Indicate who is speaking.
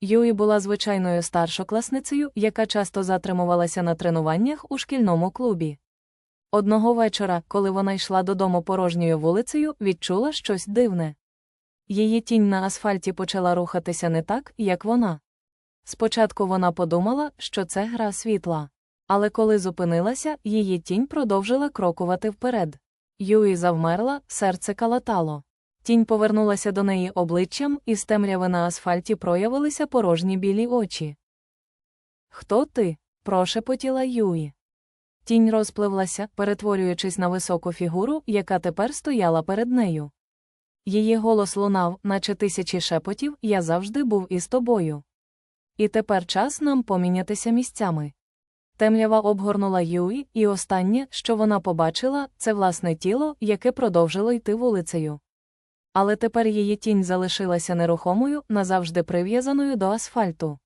Speaker 1: Юї була звичайною старшокласницею, яка часто затримувалася на тренуваннях у шкільному клубі. Одного вечора, коли вона йшла додому порожньою вулицею, відчула щось дивне. Її тінь на асфальті почала рухатися не так, як вона. Спочатку вона подумала, що це гра світла. Але коли зупинилася, її тінь продовжила крокувати вперед. Юї завмерла, серце калатало. Тінь повернулася до неї обличчям, і з темряви на асфальті проявилися порожні білі очі. Хто ти? прошепотіла Юї. Тінь розпливлася, перетворюючись на високу фігуру, яка тепер стояла перед нею. Її голос лунав, наче тисячі шепотів, я завжди був із тобою. І тепер час нам помінятися місцями. Темрява обгорнула Юї, і останнє, що вона побачила, це власне тіло, яке продовжило йти вулицею. Але тепер її тінь залишилася нерухомою, назавжди прив'язаною до асфальту.